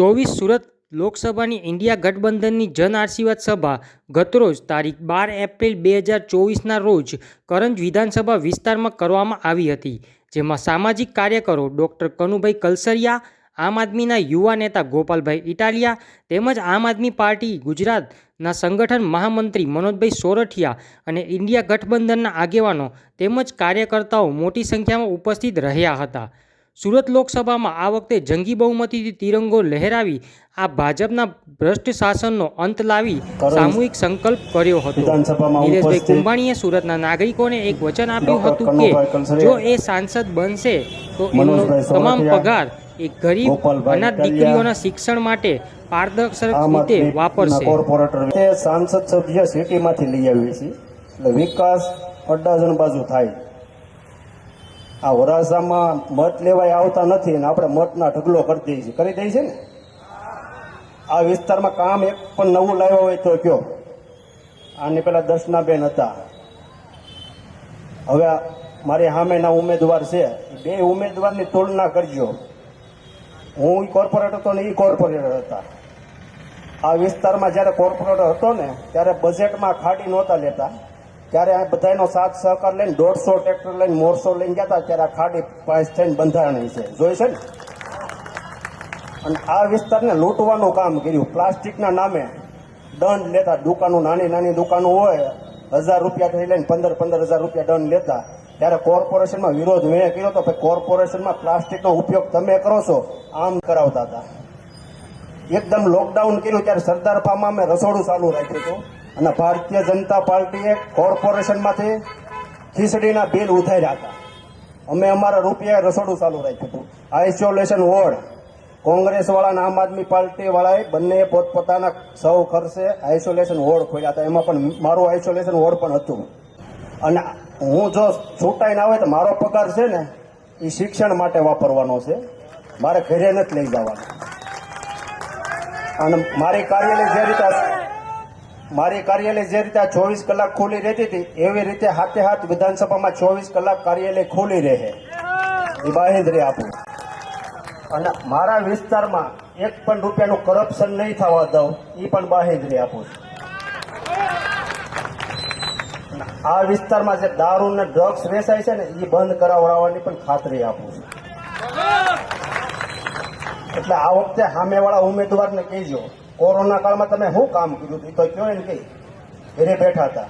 ચોવીસ સુરત લોકસભાની ઇન્ડિયા ગઠબંધનની જન આશીર્વાદ સભા ગતરોજ તારીખ બાર એપ્રિલ બે હજાર ચોવીસના રોજ કરંજ વિધાનસભા વિસ્તારમાં કરવામાં આવી હતી, જેમાં સામાજિક કાર્યકરો ડૉક્ટર કનુભાઈ કલસરિયા, આમ આદમીના યુવા નેતા ગોપાલભાઈ ઇટાલિયા તેમજ આમ આદમી પાર્ટી ગુજરાતના સંગઠન મહામંત્રી મનોજભાઈ સોરઠિયા અને ઇન્ડિયા ગઠબંધનના આગેવાનો તેમજ કાર્યકર્તાઓ મોટી સંખ્યામાં ઉપસ્થિત રહ્યા હતા. સુરત લોકસભામાં આ વખતે જંગી બહુમતીથી તિરંગો લહેરાવી આ ભાજપના ભ્રષ્ટ શાસનનો અંત લાવી સામૂહિક સંકલ્પ કર્યો હતો. નિલેશભાઈ કુંભાણીએ સુરતના નાગરિકોને એક વચન આપ્યું હતું કે જો એ સાંસદ બનશે તો એમનો તમામ પગાર એ ગરીબ અનાથ દીકરીઓના શિક્ષણ માટે પારદર્શક રીતે વાપરશે. સાંસદ સભ્ય સિટીમાંથી લઈ આવીએ છીએ. એટલે વિકાસ અડ્ડાજણ બાજુ થાય. આ વરાસામાં મત લેવાય આવતા નથી અને આપણે મતના ઢગલો કરી દઈએ છીએ. કરી દઈએ છીએ ને? આ વિસ્તારમાં કામ એક પણ નવું લાવ્યા હોય તો કયો? આની પેલા દર્શનાબેન હતા. હવે મારી સામેના ઉમેદવાર છે. બે ઉમેદવારની તુલના કરજો. હું કોર્પોરેટર હતો ને એ કોર્પોરેટર હતા. આ વિસ્તારમાં જ્યારે કોર્પોરેટર હતો ને, ત્યારે બજેટમાં ખાડી નહોતા લેતા. ત્યારે આ બધાનો સાથ સહકાર લઈને દોઢસો ટ્રેક્ટર લઈને મોરસો લઈને ગયા હતા, ત્યારે આ ખાડી પાસ થઈને બંધારણી છે. જોઈ છે ને? અને આ વિસ્તારને લૂંટવાનું કામ કર્યું. પ્લાસ્ટિકના નામે દંડ લેતા દુકાનો, નાની નાની દુકાનો હોય, હજાર રૂપિયા થઈ લઈને પંદર પંદર હજાર રૂપિયા દંડ લેતા. ત્યારે કોર્પોરેશનમાં વિરોધ મેં કર્યો તો, ભાઈ, કોર્પોરેશનમાં પ્લાસ્ટિકનો ઉપયોગ તમે કરો છો, આમ કરાવતા હતા. એકદમ લોકડાઉન કર્યું, ત્યારે સરદાર ફાર્મમાં અમે રસોડું ચાલુ રાખ્યું હતું. અને ભારતીય જનતા પાર્ટીએ કોર્પોરેશનમાંથી ખીચડીના બિલ ઉતાર્યા હતા. અમે અમારા રૂપિયા રસોડું ચાલુ રાખ્યું હતું. આઇસોલેશન વોર્ડ કોંગ્રેસવાળા આમ આદમી પાર્ટીવાળાએ બંને પોતપોતાના સૌ ખર્ચે આઇસોલેશન વોર્ડ ખોલ્યા હતા. એમાં પણ મારું આઇસોલેશન વોર્ડ પણ હતું. અને હું જો છૂટાઈને આવે તો મારો પગાર છે ને, એ શિક્ષણ માટે વાપરવાનો છે. મારે ઘરે નથી લઈ જવાનો. અને મારી કાર્યાલય જે રીતે મારી કાર્યાલય જે રીતે ચોવીસ કલાક ખુલ્લી રહેતી હતી, એવી રીતે હાથે હાથ વિધાનસભામાં ચોવીસ કલાક કાર્યાલય ખુલ્લી રહે. એ બાહેંધરી આપું. અને મારા વિસ્તારમાં એક પણ રૂપિયાનું કરપ્શન નહીં થવા દઉં એ પણ બાહેંધરી આપું. છું આ વિસ્તારમાં જે દારૂ ને ડ્રગ્સ વેચાય છે ને એ બંધ કરાવડાવવાની પણ ખાતરી આપું છું. એટલે આ વખતે સામેવાળા ઉમેદવારને કહેજો કોરોના કાળમાં તમે શું કામ કર્યું એ તો કયો એને કે ઘરે બેઠા હતા.